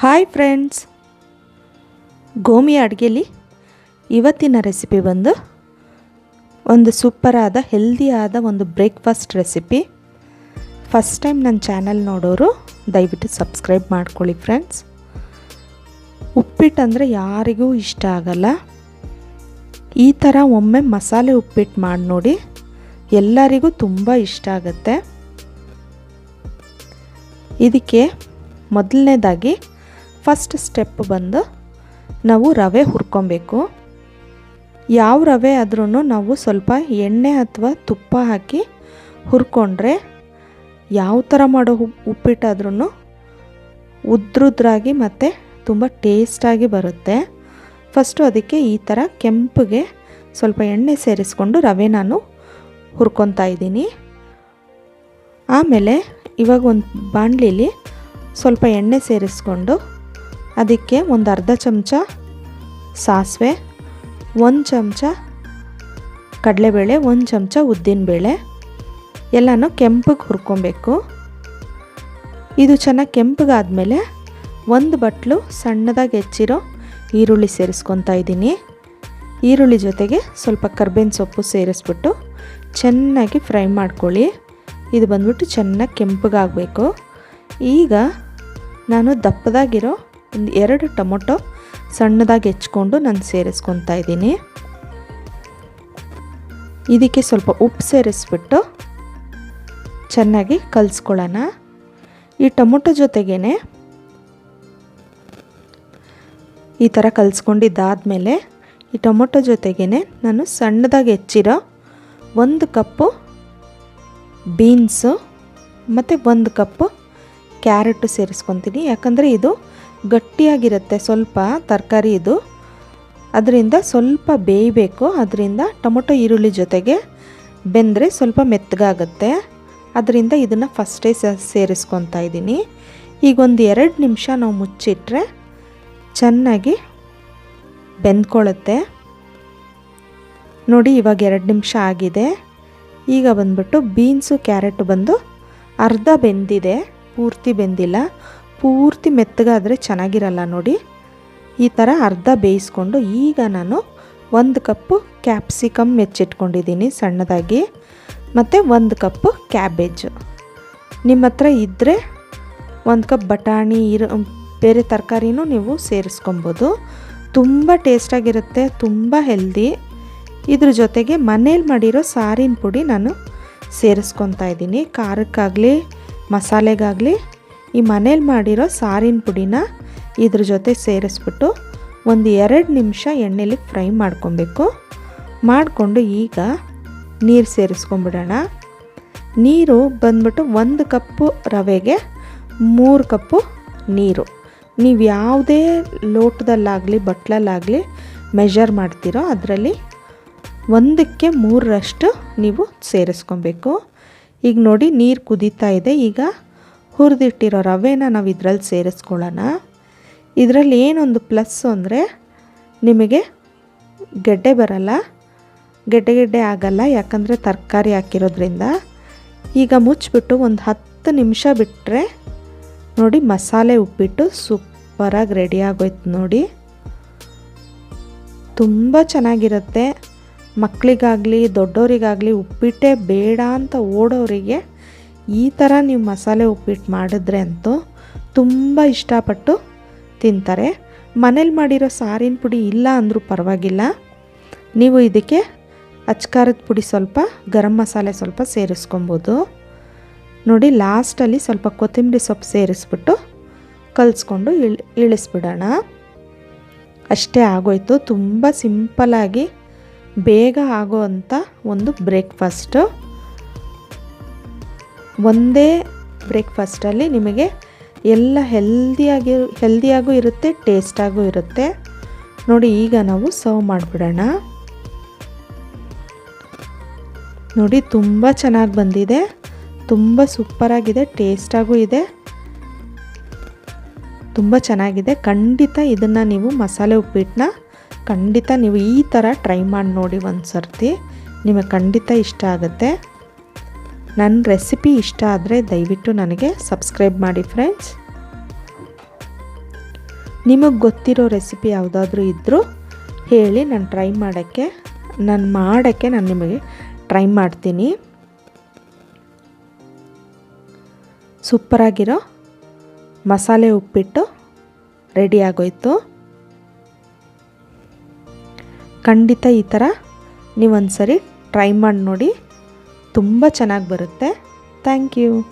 Hi friends. ಗೋಮಿ ಅಡುಗೆಲಿ ಇವತ್ತಿನ recipe ಬಂದು ಒಂದು ಸೂಪರಾದ ಹೆಲ್ದಿಯಾದ ಒಂದು ಬ್ರೇಕ್ಫಾಸ್ಟ್ ರೆಸಿಪಿ ಫಸ್ಟ್ ಟೈಮ್ ನನ್ನ ಚಾನಲ್ ನೋಡೋರು, ದಯವಿಟ್ಟು ಸಬ್ಸ್ಕ್ರೈಬ್ ಮಾಡ್ಕೊಳ್ಳಿ ಫ್ರೆಂಡ್ಸ್ ಉಪ್ಪಿಟ್ಟು ಅಂದರೆ ಯಾರಿಗೂ ಇಷ್ಟ ಆಗಲ್ಲ. ಈ ಥರ ಒಮ್ಮೆ ಮಸಾಲೆ ಉಪ್ಪಿಟ್ಟು ಮಾಡಿ ನೋಡಿ, ಎಲ್ಲರಿಗೂ ತುಂಬ ಇಷ್ಟ ಆಗುತ್ತೆ. ಇದಕ್ಕೆ ಮೊದಲನೇದಾಗಿ ಫಸ್ಟ್ ಸ್ಟೆಪ್ ಬಂದು ನಾವು ರವೆ ಹುರ್ಕೊಬೇಕು. ಯಾವ ರವೆ ಆದ್ರೂ ನಾವು ಸ್ವಲ್ಪ ಎಣ್ಣೆ ಅಥವಾ ತುಪ್ಪ ಹಾಕಿ ಹುರ್ಕೊಂಡ್ರೆ ಯಾವ ಥರ ಮಾಡೋ ಉಪ್ಪಿಟ್ಟಾದ್ರೂ ಉದ್ರುದ್ರಾಗಿ ಮತ್ತು ತುಂಬ ಟೇಸ್ಟಾಗಿ ಬರುತ್ತೆ. ಫಸ್ಟು ಅದಕ್ಕೆ ಈ ಥರ ಕೆಂಪಗೆ ಸ್ವಲ್ಪ ಎಣ್ಣೆ ಸೇರಿಸ್ಕೊಂಡು ರವೆ ನಾನು ಹುರ್ಕೊತಾ ಇದ್ದೀನಿ. ಆಮೇಲೆ ಇವಾಗ ಒಂದು ಬಾಣಲಿಲಿ ಸ್ವಲ್ಪ ಎಣ್ಣೆ ಸೇರಿಸ್ಕೊಂಡು ಅದಕ್ಕೆ ಒಂದು ಅರ್ಧ ಚಮಚ ಸಾಸಿವೆ, ಒಂದು ಚಮಚ ಕಡಲೆಬೇಳೆ, ಒಂದು ಚಮಚ ಉದ್ದಿನಬೇಳೆ. ಎಲ್ಲನೂ ಕೆಂಪಗೆ ಹುರ್ಕೊಬೇಕು. ಇದು ಚೆನ್ನಾಗಿ ಕೆಂಪಗಾದಮೇಲೆ ಒಂದು ಬಟ್ಲು ಸಣ್ಣದಾಗಿ ಹೆಚ್ಚಿರೋ ಈರುಳ್ಳಿ ಸೇರಿಸ್ಕೊತಾ ಇದ್ದೀನಿ. ಈರುಳ್ಳಿ ಜೊತೆಗೆ ಸ್ವಲ್ಪ ಕರ್ಬೇವಿನ ಸೊಪ್ಪು ಸೇರಿಸ್ಬಿಟ್ಟು ಚೆನ್ನಾಗಿ ಫ್ರೈ ಮಾಡ್ಕೊಳ್ಳಿ. ಇದು ಬಂದ್ಬಿಟ್ಟು ಚೆನ್ನಾಗಿ ಕೆಂಪಗಾಗಬೇಕು. ಈಗ ನಾನು ದಪ್ಪದಾಗಿರೋ ಒಂದು ಎರಡು ಟೊಮೊಟೊ ಸಣ್ಣದಾಗಿ ಹೆಚ್ಕೊಂಡು ನಾನು ಸೇರಿಸ್ಕೊತಾ ಇದ್ದೀನಿ. ಇದಕ್ಕೆ ಸ್ವಲ್ಪ ಉಪ್ಪು ಸೇರಿಸ್ಬಿಟ್ಟು ಚೆನ್ನಾಗಿ ಕಲಿಸ್ಕೊಳ್ಳೋಣ. ಈ ಟೊಮೊಟೊ ಜೊತೆಗೇ ಈ ಥರ ಕಲಿಸ್ಕೊಂಡಿದ್ದಾದಮೇಲೆ ಈ ಟೊಮೊಟೊ ಜೊತೆಗೇ ನಾನು ಸಣ್ಣದಾಗಿ ಹೆಚ್ಚಿರೋ ಒಂದು ಕಪ್ಪು ಬೀನ್ಸು ಮತ್ತು ಒಂದು ಕಪ್ಪು ಕ್ಯಾರೆಟು ಸೇರಿಸ್ಕೊತೀನಿ. ಯಾಕಂದರೆ ಇದು ಗಟ್ಟಿಯಾಗಿರುತ್ತೆ. ಸ್ವಲ್ಪ ತರಕಾರಿ ಇದು. ಅದರಿಂದ ಸ್ವಲ್ಪ ಬೇಯಬೇಕು. ಅದರಿಂದ ಟೊಮೊಟೊ ಈರುಳ್ಳಿ ಜೊತೆಗೆ ಬೆಂದರೆ ಸ್ವಲ್ಪ ಮೆತ್ತಗಾಗುತ್ತೆ. ಅದರಿಂದ ಇದನ್ನು ಫಸ್ಟೇ ಸೇರಿಸ್ಕೊತಾ ಇದ್ದೀನಿ. ಈಗ ಒಂದು ಎರಡು ನಿಮಿಷ ನಾವು ಮುಚ್ಚಿಟ್ರೆ ಚೆನ್ನಾಗಿ ಬೆಂದ್ಕೊಳ್ಳುತ್ತೆ ನೋಡಿ ಇವಾಗ ಎರಡು ನಿಮಿಷ ಆಗಿದೆ. ಈಗ ಬಂದ್ಬಿಟ್ಟು ಬೀನ್ಸು, ಕ್ಯಾರೆಟ್ ಬಂದು ಅರ್ಧ ಬೆಂದಿದೆ. ಪೂರ್ತಿ ಬೆಂದಿಲ್ಲ. ಪೂರ್ತಿ ಮೆತ್ತಗಾದರೆ ಚೆನ್ನಾಗಿರಲ್ಲ ನೋಡಿ. ಈ ಥರ ಅರ್ಧ ಬೇಯಿಸ್ಕೊಂಡು ಈಗ ನಾನು ಒಂದು ಕಪ್ಪು ಕ್ಯಾಪ್ಸಿಕಮ್ ಹೆಚ್ಚಿಟ್ಕೊಂಡಿದ್ದೀನಿ ಸಣ್ಣದಾಗಿ. ಮತ್ತು ಒಂದು ಕಪ್ಪು ಕ್ಯಾಬೇಜು. ನಿಮ್ಮ ಹತ್ರ ಇದ್ದರೆ ಒಂದು ಕಪ್ ಬಟಾಣಿ, ಇರೋ, ಬೇರೆ ತರಕಾರಿನೂ ನೀವು ಸೇರಿಸ್ಕೊಬೋದು. ತುಂಬ ಟೇಸ್ಟಾಗಿರುತ್ತೆ ತುಂಬ ಹೆಲ್ದಿ ಇದ್ರ ಜೊತೆಗೆ ಮನೇಲಿ ಮಾಡಿರೋ ಸಾರಿನ ಪುಡಿ ನಾನು ಸೇರಿಸ್ಕೊತಾ ಇದ್ದೀನಿ. ಖಾರಕ್ಕಾಗಲಿ, ಮಸಾಲೆಗಾಗಲಿ ಈ ಮನೇಲಿ ಮಾಡಿರೋ ಸಾರಿನ ಪುಡಿನ ಇದ್ರ ಜೊತೆ ಸೇರಿಸ್ಬಿಟ್ಟು ಒಂದು ಎರಡು ನಿಮಿಷ ಎಣ್ಣೆಲಿ ಫ್ರೈ ಮಾಡ್ಕೊಬೇಕು. ಮಾಡಿಕೊಂಡು ಈಗ ನೀರು ಸೇರಿಸ್ಕೊಂಬಿಡೋಣ ನೀರು ಬಂದ್ಬಿಟ್ಟು ಒಂದು ಕಪ್ಪು ರವೆಗೆ ಮೂರು ಕಪ್ಪು ನೀರು. ನೀವು ಯಾವುದೇ ಲೋಟದಲ್ಲಾಗಲಿ, ಬಟ್ಲಲ್ಲಾಗಲಿ ಮೆಷರ್ ಮಾಡ್ತೀರೋ ಅದರಲ್ಲಿ ಒಂದಕ್ಕೆ ಮೂರರಷ್ಟು ನೀವು ಸೇರಿಸ್ಕೊಬೇಕು. ಈಗ ನೋಡಿ ನೀರು ಕುದೀತಾ ಇದೆ. ಈಗ ಹುರಿದಿಟ್ಟಿರೋ ರವೆನ ನಾವು ಇದರಲ್ಲಿ ಸೇರಿಸ್ಕೊಳ್ಳೋಣ. ಇದರಲ್ಲಿ ಏನೊಂದು ಪ್ಲಸ್ಸು ಅಂದರೆ ನಿಮಗೆ ಗೆಡ್ಡೆ ಬರಲ್ಲ. ಗೆಡ್ಡೆ ಗೆಡ್ಡೆ ಆಗಲ್ಲ, ಯಾಕಂದರೆ ತರಕಾರಿ ಹಾಕಿರೋದ್ರಿಂದ. ಈಗ ಮುಚ್ಚಿಬಿಟ್ಟು ಒಂದು ಹತ್ತು ನಿಮಿಷ ಬಿಟ್ಟರೆ ನೋಡಿ ಮಸಾಲೆ ಉಪ್ಪಿಟ್ಟು ಸೂಪರಾಗಿ ರೆಡಿ ಆಗೋಯ್ತು ನೋಡಿ. ತುಂಬ ಚೆನ್ನಾಗಿರುತ್ತೆ. ಮಕ್ಕಳಿಗಾಗಲಿ ದೊಡ್ಡವರಿಗಾಗಲಿ ಉಪ್ಪಿಟ್ಟೇ ಬೇಡ ಅಂತ ಓಡೋರಿಗೆ ಈ ಥರ ನೀವು ಮಸಾಲೆ ಉಪ್ಪಿಟ್ಟು ಮಾಡಿದ್ರೆ ಅಂತೂ ತುಂಬ ಇಷ್ಟಪಟ್ಟು ತಿಂತಾರೆ. ಮನೇಲಿ ಮಾಡಿರೋ ಸಾರಿನ ಪುಡಿ ಇಲ್ಲ ಅಂದರೂ ಪರವಾಗಿಲ್ಲ. ನೀವು ಇದಕ್ಕೆ ಅಚ್ಕಾರದ ಪುಡಿ ಸ್ವಲ್ಪ, ಗರಂ ಮಸಾಲೆ ಸ್ವಲ್ಪ ಸೇರಿಸ್ಕೊಬೋದು. ನೋಡಿ ಲಾಸ್ಟಲ್ಲಿ ಸ್ವಲ್ಪ ಕೊತ್ತಂಬರಿ ಸೊಪ್ಪು ಸೇರಿಸ್ಬಿಟ್ಟು ಕಲಿಸ್ಕೊಂಡು ಇಳ್, ಇಳಿಸ್ಬಿಡೋಣ. ಅಷ್ಟೇ ಆಗೋಯ್ತು. ತುಂಬ ಸಿಂಪಲಾಗಿ ಬೇಗ ಆಗೋ ಅಂಥ ಒಂದು ಬ್ರೇಕ್ಫಾಸ್ಟು. ಒಂದೇ ಬ್ರೇಕ್ಫಾಸ್ಟಲ್ಲಿ ನಿಮಗೆ ಎಲ್ಲ ಹೆಲ್ದಿಯಾಗಿ, ಹೆಲ್ದಿಯಾಗೂ ಇರುತ್ತೆ, ಟೇಸ್ಟಾಗೂ ಇರುತ್ತೆ. ನೋಡಿ, ಈಗ ನಾವು ಸರ್ವ್ ಮಾಡಿಬಿಡೋಣ. ನೋಡಿ, ತುಂಬ ಚೆನ್ನಾಗಿ ಬಂದಿದೆ. ತುಂಬ ಸೂಪರಾಗಿದೆ, ಟೇಸ್ಟಾಗೂ ಇದೆ. ತುಂಬ ಚೆನ್ನಾಗಿದೆ. ಖಂಡಿತ ಇದನ್ನು ನೀವು ಮಸಾಲೆ ಉಪ್ಪಿಟ್ಟನ್ನ ಖಂಡಿತ ನೀವು ಈ ಥರ ಟ್ರೈ ಮಾಡಿ ನೋಡಿ ಒಂದು ಸರ್ತಿ ನಿಮಗೆ ಖಂಡಿತ ಇಷ್ಟ ಆಗುತ್ತೆ. ನನ್ನ ರೆಸಿಪಿ ಇಷ್ಟ ಆದರೆ ದಯವಿಟ್ಟು ನನಗೆ ಸಬ್ಸ್ಕ್ರೈಬ್ ಮಾಡಿ ಫ್ರೆಂಡ್ಸ್. ನಿಮಗೆ ಗೊತ್ತಿರೋ ರೆಸಿಪಿ ಯಾವುದಾದ್ರೂ ಇದ್ದರೂ ಹೇಳಿ ನಾನು ಟ್ರೈ ಮಾಡೋಕ್ಕೆ, ನಾನು ಮಾಡೋಕ್ಕೆ ನಾನು ನಿಮಗೆ ಟ್ರೈ ಮಾಡ್ತೀನಿ. ಸೂಪರಾಗಿರೋ ಮಸಾಲೆ ಉಪ್ಪಿಟ್ಟು ರೆಡಿ ಆಗೋಯ್ತು. ಖಂಡಿತ ಈ ಥರ ನೀವೊಂದು ಸರಿ ಟ್ರೈ ಮಾಡಿ ನೋಡಿ. ತುಂಬ ಚೆನ್ನಾಗಿ ಬರುತ್ತೆ. Thank you.